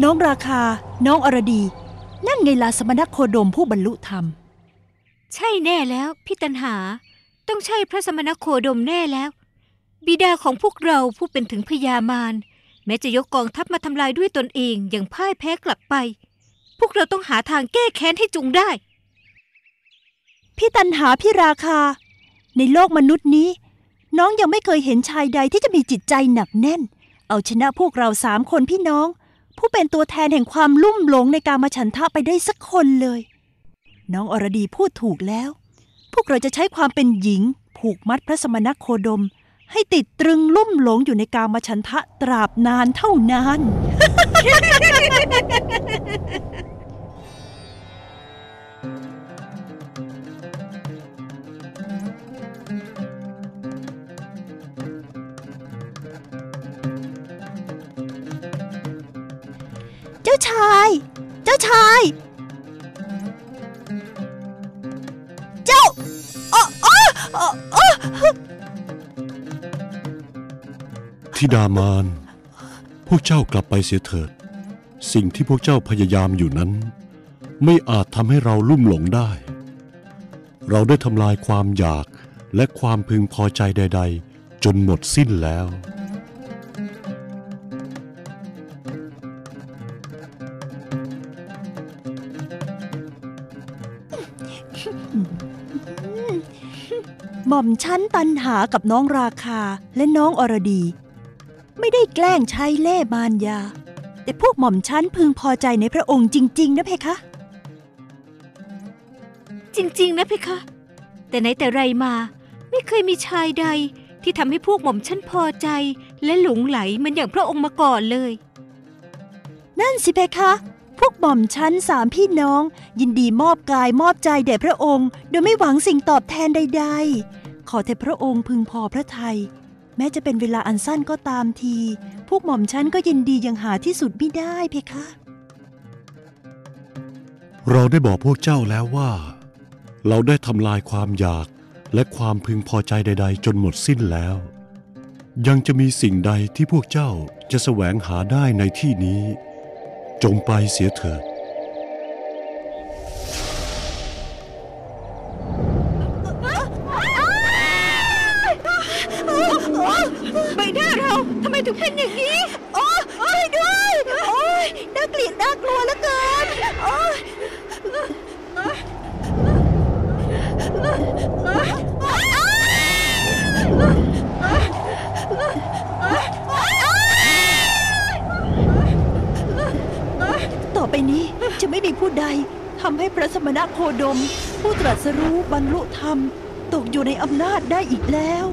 น้องราคา น้องอรดี นั่นไงลาสมณโคดมผู้บรรลุธรรม ใช่แน่แล้วพี่ตันหา ต้องใช่พระสมณโคดมแน่แล้ว บิดาของพวกเราผู้เป็นถึงพญามารแม้จะยกกองทัพมาทำลายด้วยตนเองอย่างพ่ายแพ้กลับไป พวกเราต้องหาทางแก้แค้นให้จุงได้ พี่ตันหาพี่ราคา ในโลกมนุษย์นี้ น้องยังไม่เคยเห็นชายใดที่จะมีจิตใจหนักแน่น เอาชนะพวกเราสามคนพี่น้อง ผู้เป็นตัวแทนแห่งความลุ่มหลงในการมาฉันทะไปได้สักคนเลย น้องอรดีพูดถูกแล้ว พวกเราจะใช้ความเป็นหญิง ผูกมัดพระสมณโคดม ให้ติดตรึงลุ่มหลงอยู่ในการมาฉันทะตราบนานเท่านาน จ้าชาย เจ้าชาย เจ้าอออธิดามาน พวกเจ้ากลับไปเสียเถิด สิ่งที่พวกเจ้าพยายามอยู่นั้น ไม่อาจทำให้เราลุ่มหลงได้ เราได้ทำลายความอยากและความพึงพอใจใด ๆ จนหมดสิ้นแล้ว หม่อมชั้นตันหากับน้องราคาและน้องอรดี ไม่ได้แกล้งใช้เล่ห์มารยา แต่พวกหม่อมชั้นพึงพอใจในพระองค์จริง ๆ นะเพคะ จริง ๆ นะเพคะ แต่ไหนแต่ไรมา ไม่เคยมีชายใดที่ทำให้พวกหม่อมฉันพอใจ และหลงไหลเหมันอย่างพระองค์มาก่อนเลย นั่นสิเพคะ พวกหม่อมชั้นสามพี่น้อง ยินดีมอบกายมอบใจแด่พระองค์ โดยไม่หวังสิ่งตอบแทนใด ๆ ขอแต่พระองค์พึงพอพระทัยแม้จะเป็นเวลาอันสั้นก็ตามที พวกหม่อมชั้นก็ยินดีย่างหาที่สุดไม่ได้เพคะ เราได้บอกพวกเจ้าแล้วว่า เราได้ทำลายความอยากและความพึงพอใจใด ๆ จนหมดสิ้นแล้ว ยังจะมีสิ่งใดที่พวกเจ้าจะแสวงหาได้ในที่นี้ จงไปเสียเถิดใบหน้าเราทำไมถึงเป็นอย่างนี้ โอ้ช่วยด้วย โอ้ยน่าเกลียดน่ากลัวแล้วเกินโอ้ย ต่อไปนี้จะไม่มีผู้ใดทำให้พระสมณโคดม ผู้ตรัสรู้บรรลุธรรม ตกอยู่ในอำนาจได้อีกแล้ว